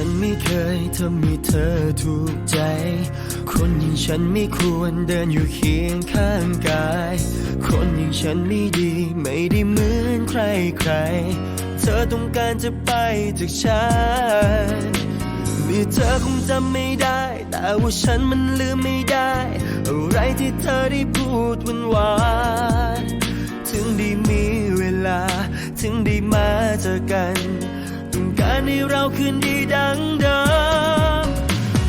ฉันไม่เคยทำให้เธอถูกใจ คนอย่างฉันไม่ควรเดินอยู่เคียงข้างกาย คนอย่างฉันไม่ดีไม่ได้เหมือนใครใครๆเธอต้องการจะไปจากฉันมีเธอคงจำไม่ได้ แต่ว่าฉันมันลืมไม่ได้ อะไรที่เธอได้พูดวันวานๆถึงได้มีเวลา ถึงได้มาเจอกัน การให้เราคืนดีดังเดิม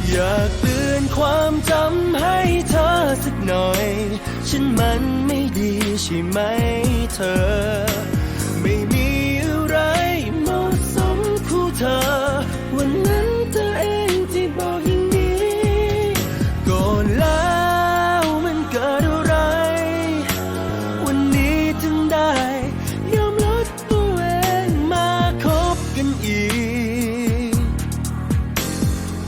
อยากเตือนความจำให้เธอสักหน่อย ฉันมันไม่ดีใช่ไหมเธอ อีก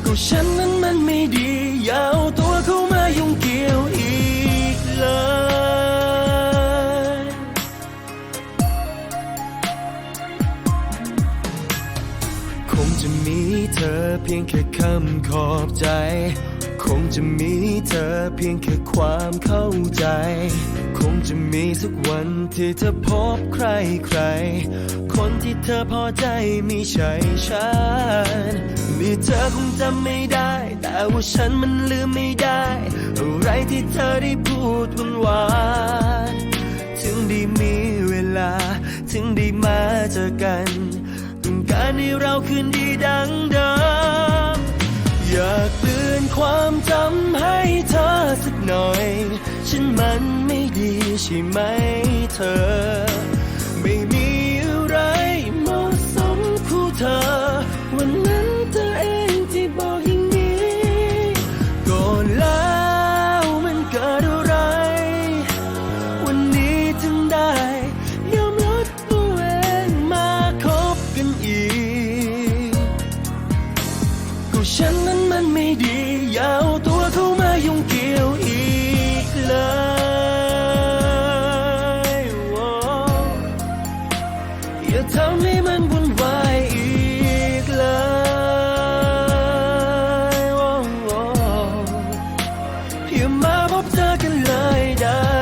ก็ฉันนั้นมันไม่ดีอย่าเอาตัวเข้ามายุ่งเกี่ยวอีกเลยคงจะมีเธอเพียงแค่คำขอบใจ คงจะมีเธอเพียงแค่ความเข้าใจ คงจะมีสักวันที่เธอพบใครใคร คนที่เธอพอใจไม่ใช่ฉัน มีเธอคงจำไม่ได้ แต่ว่าฉันมันลืมไม่ได้ อะไรที่เธอได้พูดวันวานถึงได้มีเวลา ถึงได้มาเจอกัน ต้องการให้เราคืนดีดังเดิมากเตือนความจำให้เธอสักหน่อย ฉันมันไม่ดีใช่ไหมเธอ ไม่มีอะไรเหมาะสมคู่เธอ วันนั้นเธอเองที่บอกอย่างนี้ก่อนแล้วมันเกิดอะไร วันนี้ถึงได้ยอมลดตัวเองมาคบกันอีก ก็ฉันนั้นันไม่ดี อย่าเอาตัวเข้ามายุ่งเกี่ยวอีกเลยอย่าทำให้มันวุ่นวายอีกเลยอย่ามาพบเจอกันเลยได้